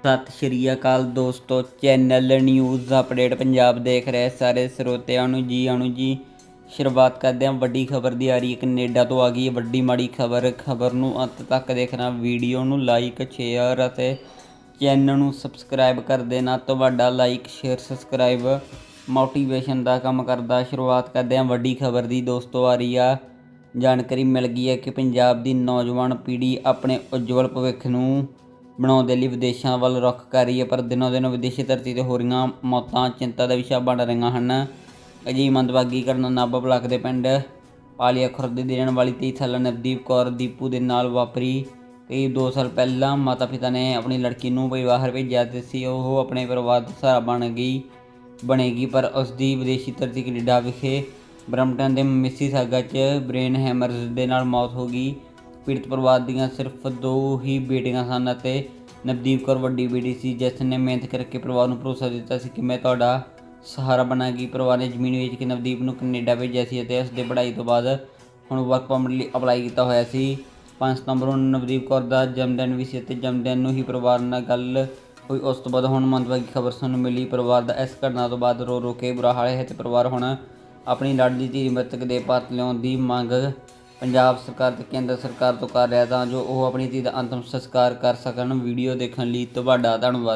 ਸਤਿ ਸ਼੍ਰੀ ਅਕਾਲ ਦੋਸਤੋ, channel news update Punjab ਦੇਖ ਰਹੇ ਸਾਰੇ ਸਰੋਤਿਆਂ ਨੂੰ ਜੀ, ਆਣੂ ਜੀ। ਸ਼ੁਰੂਆਤ ਕਰਦੇ ਹਾਂ, ਵੱਡੀ ਖਬਰ ਦੀ ਆ ਰਹੀ ਹੈ ਕੈਨੇਡਾ ਤੋਂ ਆ ਗਈ ਹੈ। ਵੱਡੀ ਮਾੜੀ ਖਬਰ ਖਬਰ ਨੂੰ ਅੰਤ ਤੱਕ ਦੇਖਣਾ, ਵੀਡੀਓ ਨੂੰ ਲਾਈਕ, ਸ਼ੇਅਰ ਅਤੇ ਚੈਨਲ ਨੂੰ ਸਬਸਕ੍ਰਾਈਬ ਕਰ ਦੇਣਾ। ਤੁਹਾਡਾ ਲਾਈਕ, ਸ਼ੇਅਰ, ਸਬਸਕ੍ਰਾਈਬ ਮੋਟੀਵੇਸ਼ਨ ਦਾ ਕੰਮ ਕਰਦਾ। ਸ਼ੁਰੂਆਤ ਕਰਦੇ ਹਾਂ, ਵੱਡੀ ਖਬਰ ਦੀ ਦੋਸਤੋ ਆ ਰਹੀ ਆ ਜਾਣਕਾਰੀ ਮਿਲ ਗਈ ਹੈ ਕਿ ਪੰਜਾਬ ਦੀ ਨੌਜਵਾਨ ਪੀੜ੍ਹੀ ਆਪਣੇ ਉਜਵਲ ਭਵਿੱਖ ਨੂੰ ਬਣਾਉਣ ਦੇ ਲਈ ਵਿਦੇਸ਼ਾਂ ਵੱਲ ਰੁੱਖ ਕਰ ਰਹੀ ਹੈ, ਪਰ ਦਿਨੋਂ ਦਿਨ ਵਿਦੇਸ਼ੀ ਧਰਤੀ ਤੇ ਹੋ ਰਹੀਆਂ ਮੌਤਾਂ ਚਿੰਤਾ ਦਾ ਵਿਸ਼ਾ ਬਣ ਰਹੀਆਂ ਹਨ। ਅਜਿਹੀ ਮੰਦਭਾਗੀ ਘਟਨਾ ਨਾਭਾ ਬਲਾਕ ਦੇ ਪਿੰਡ ਪਾਲੀਆ ਖੁਰਦ ਦੀ ਰਹਿਣ ਵਾਲੀ 23 ਸਾਲਾ ਨਵਦੀਪ ਕੌਰ ਦੀਪੂ ਦੇ ਨਾਲ ਵਾਪਰੀ। ਕਈ 2 ਸਾਲ ਪਹਿਲਾਂ ਮਾਤਾ ਪਿਤਾ ਨੇ ਆਪਣੀ ਲੜਕੀ ਨੂੰ ਬਾਹਰ ਭੇਜਿਆ ਤੇ ਸੀ, ਉਹ ਆਪਣੇ ਪਰਿਵਾਰ ਦਾ ਸਹਾਰਾ ਬਣ ਗਈ, ਬਣੇਗੀ, ਪਰ ਉਸ ਦੀ ਵਿਦੇਸ਼ੀ ਧਰਤੀ ਕੈਨੇਡਾ ਵਿਖੇ ਬਰਮਟਨ ਦੇ ਮਿਸੀਸਾਗਾ 'ਚ ਬ੍ਰੇਨ ਹੈਮਰਜ਼ ਦੇ ਨਾਲ ਮੌਤ ਹੋ ਗਈ। ਪੀੜਤ ਪਰਿਵਾਰ ਦੀਆਂ ਸਿਰਫ ਦੋ ਹੀ ਬੇਟੀਆਂ ਸਨ ਅਤੇ ਨਵਦੀਪ ਕੌਰ ਵੱਡੀ ਬੇਟੀ ਸੀ, ਜਿਸ ਨੇ ਮਿਹਨਤ ਕਰਕੇ ਪਰਿਵਾਰ ਨੂੰ ਭਰੋਸਾ ਦਿੱਤਾ ਸੀ ਕਿ ਮੈਂ ਤੁਹਾਡਾ ਸਹਾਰਾ ਬਣਾਂਗੀ। ਪਰਿਵਾਰ ਨੇ ਜ਼ਮੀਨ ਵੇਚ ਕੇ ਨਵਦੀਪ ਨੂੰ ਕੈਨੇਡਾ ਭੇਜਿਆ ਸੀ ਅਤੇ ਉਸ ਦੇ ਪੜ੍ਹਾਈ ਤੋਂ ਬਾਅਦ ਹੁਣ ਵਰਕ ਪਰਮਿਟ ਲਈ ਅਪਲਾਈ ਕੀਤਾ ਹੋਇਆ ਸੀ। 5 ਸਤੰਬਰ ਨੂੰ ਨਵਦੀਪ ਕੌਰ ਦਾ ਜਨਮਦਿਨ ਵੀ ਸੀ ਅਤੇ ਜਨਮਦਿਨ ਨੂੰ ਹੀ ਪਰਿਵਾਰ ਨਾਲ ਗੱਲ ਹੋਈ। ਉਸ ਤੋਂ ਬਾਅਦ ਹੁਣ ਮੰਦਭਾਗੀ ਖਬਰ ਸਾਨੂੰ ਮਿਲੀ, ਪਰਿਵਾਰ ਦਾ ਇਸ ਘਟਨਾ ਤੋਂ ਬਾਅਦ ਰੋ ਰੋ ਕੇ ਬੁਰਾ ਹਾਲ ਹੈ ਤੇ ਪਰਿਵਾਰ ਹੁਣ ਆਪਣੀ ਲਾਡਲੀ ਧੀ ਮ੍ਰਿਤਕ ਦੇ ਭਾਰਤ ਲਿਆਉਣ ਦੀ ਮੰਗ ਪੰਜਾਬ ਸਰਕਾਰ ਤੇ ਕੇਂਦਰ ਸਰਕਾਰ ਤੋਂ ਕਰ ਰਿਹਾ ਤਾਂ ਜੋ ਉਹ ਆਪਣੀ ਧੀ ਦਾ ਅੰਤਮ ਸੰਸਕਾਰ ਕਰ ਸਕਣ। ਵੀਡੀਓ ਦੇਖਣ ਲਈ ਤੁਹਾਡਾ ਧੰਨਵਾਦ।